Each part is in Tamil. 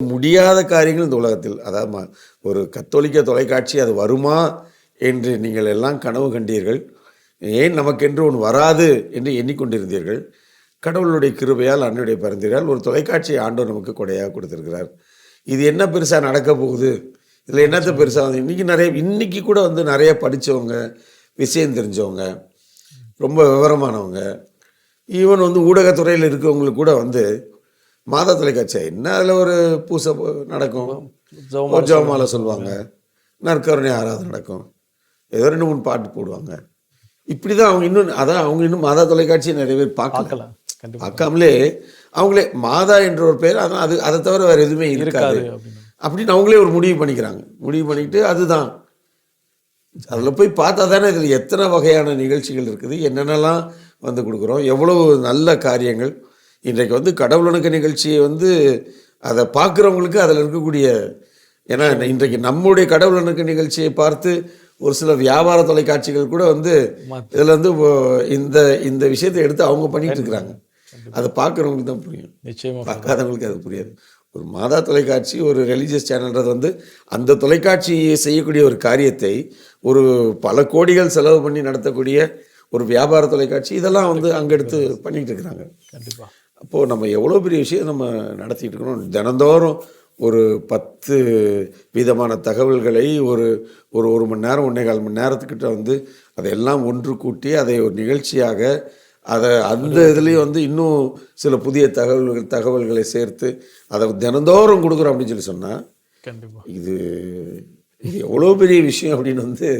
முடியாத காரியங்கள் இந்த உலகத்தில். அதாவது ஒரு கத்தோலிக்க தொலைக்காட்சி அது வருமா என்று நீங்கள் எல்லாம் கனவு கண்டீர்கள். ஏன் நமக்கென்று ஒன்று வராது என்று எண்ணிக்கொண்டிருந்தீர்கள். கடவுளுடைய கிருபையால் அன்னுடைய பிறந்தீர்கள் ஒரு தொலைக்காட்சியை ஆண்டவர் நமக்கு கொடையாக கொடுத்துருக்கிறார். இது என்ன பெருசாக நடக்க போகுது? இதில் என்னத்தை பெருசாக வந்து இன்றைக்கி நிறைய இன்றைக்கி கூட வந்து நிறைய படித்தவங்க விஷயம் தெரிஞ்சவங்க ரொம்ப விவரமானவங்க ஈவன் வந்து ஊடகத்துறையில் இருக்கவங்களுக்கு கூட வந்து மாதா தொலைக்காட்சி என்ன அதில் ஒரு பூசை நடக்கும்? ஜெபமாலை சொல்லுவாங்க. நற்கருணை ஆராதனை நடக்கும். ஏதோ ரெண்டு மூணு பாட்டு போடுவாங்க. இப்படி தான் அவங்க இன்னும் அதான் அவங்க இன்னும் மாதா தொலைக்காட்சியை நிறைய பேர் பார்க்கல. பார்க்கலாம். பார்க்காமலே அவங்களே மாதா என்ற ஒரு பேர் அதான் அது அதை தவிர வேறு எதுவுமே இருக்காது அப்படின்னு அவங்களே ஒரு முடிவு பண்ணிக்கிறாங்க. முடிவு பண்ணிட்டு அதுதான். அதில் போய் பார்த்தா தானே இதில் எத்தனை வகையான நிகழ்ச்சிகள் இருக்குது என்னென்னலாம் வந்து கொடுக்குறோம் எவ்வளவு நல்ல காரியங்கள் இன்றைக்கு வந்து கடவுளுக்கு நிகழ்ச்சியை வந்து அதை பார்க்குறவங்களுக்கு அதில் இருக்கக்கூடிய ஏன்னா இன்றைக்கு நம்முடைய கடவுளுக்கு நிகழ்ச்சியை பார்த்து ஒரு சில வியாபார தொலைக்காட்சிகள் கூட வந்து. இதில் வந்து இந்த இந்த விஷயத்தை எடுத்து அவங்க பண்ணிட்டு இருக்கிறாங்க. அதை பார்க்குறவங்களுக்கு தான் புரியும். நிச்சயமா. பார்க்காதவங்களுக்கு அது புரியாது. ஒரு மாதா தொலைக்காட்சி ஒரு ரிலீஜியஸ் சேனல்ன்றது வந்து அந்த தொலைக்காட்சி செய்யக்கூடிய ஒரு காரியத்தை ஒரு பல கோடிகள் செலவு பண்ணி நடத்தக்கூடிய ஒரு வியாபார தொலைக்காட்சி இதெல்லாம் வந்து அங்கே எடுத்து பண்ணிட்டு இருக்கிறாங்க. கண்டிப்பா. அப்போது நம்ம எவ்வளோ பெரிய விஷயம் நம்ம நடத்திட்டு இருக்கிறோம்? தினந்தோறும் ஒரு பத்து விதமான தகவல்களை ஒரு ஒரு ஒரு மணி நேரம் ஒன்றே கால் மணி நேரத்துக்கிட்ட வந்து அதையெல்லாம் ஒன்று கூட்டி அதை ஒரு நிகழ்ச்சியாக அதை அந்த இதுலேயும் வந்து இன்னும் சில புதிய தகவல்கள் தகவல்களை சேர்த்து அதை தினந்தோறும் கொடுக்குறோம் அப்படின்னு சொல்லி சொன்னால் கண்டிப்பா. இது இது எவ்வளோ பெரிய விஷயம் அப்படின்னு வந்து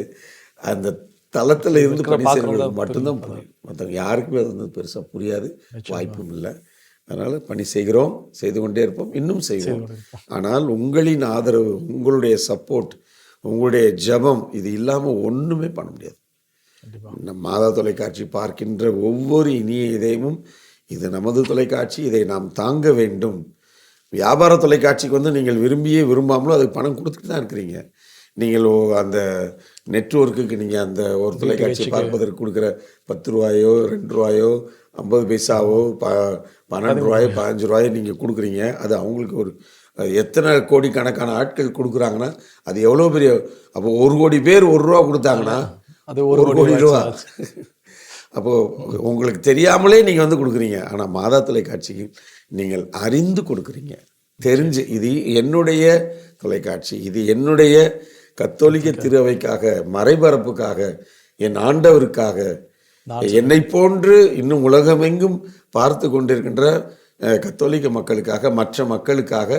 அந்த தளத்தில் இருந்து பணி செய்கிறவங்களுக்கு மட்டும்தான் புரியும் மற்றவங்க யாருக்குமே அது வந்து பெருசாக புரியாது. வாய்ப்பும் இல்லை. அதனால் பணி செய்கிறோம் செய்து கொண்டே இருப்போம் இன்னும் செய்வோம். ஆனால் உங்களின் ஆதரவு உங்களுடைய சப்போர்ட் உங்களுடைய ஜெபம் இது இல்லாமல் ஒன்றுமே பண்ண முடியாது. நம் மாதா தொலைக்காட்சி பார்க்கின்ற ஒவ்வொரு இனிய இதயமும் இது நமது தொலைக்காட்சி இதை நாம் தாங்க வேண்டும். வியாபார தொலைக்காட்சிக்கு வந்து நீங்கள் விரும்பியே விரும்பாமலோ அதுக்கு பணம் கொடுத்துட்டு தான் இருக்கிறீங்க. நீங்கள் அந்த நெட்வொர்க்குக்கு நீங்கள் அந்த ஒரு தொலைக்காட்சி பார்ப்பதற்கு கொடுக்குற பத்து ரூபாயோ ரெண்டு ரூபாயோ ஐம்பது பைசாவோ ப பன்னெண்டு ரூபாயோ பதினஞ்சு ரூபாயோ நீங்கள் கொடுக்குறீங்க. அது அவங்களுக்கு ஒரு எத்தனை கோடிக்கணக்கான ஆட்கள் கொடுக்குறாங்கன்னா அது எவ்வளோ பெரிய அப்போ ஒரு கோடி பேர் ஒரு ரூபா கொடுத்தாங்கன்னா அது ஒரு ஒரு கோடி ரூபா. அப்போது உங்களுக்கு தெரியாமலே நீங்கள் வந்து கொடுக்குறீங்க. ஆனால் மாதா தொலைக்காட்சிக்கு நீங்கள் அறிந்து கொடுக்குறீங்க. தெரிஞ்சு இது என்னுடைய தொலைக்காட்சி இது என்னுடைய கத்தோலிக்க திருவைக்காக மறைபரப்புக்காக என் ஆண்டவருக்காக என்னை போன்று இன்னும் உலகமெங்கும் பார்த்து கொண்டிருக்கின்ற கத்தோலிக்க மக்களுக்காக மற்ற மக்களுக்காக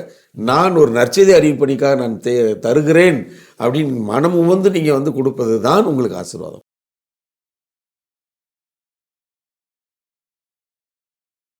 நான் ஒரு நற்செய்தி அறிவிப்பணிக்காக நான் தே தருகிறேன் அப்படின்னு மனம் உவந்து நீங்கள் வந்து கொடுப்பது தான் உங்களுக்கு ஆசீர்வாதம்.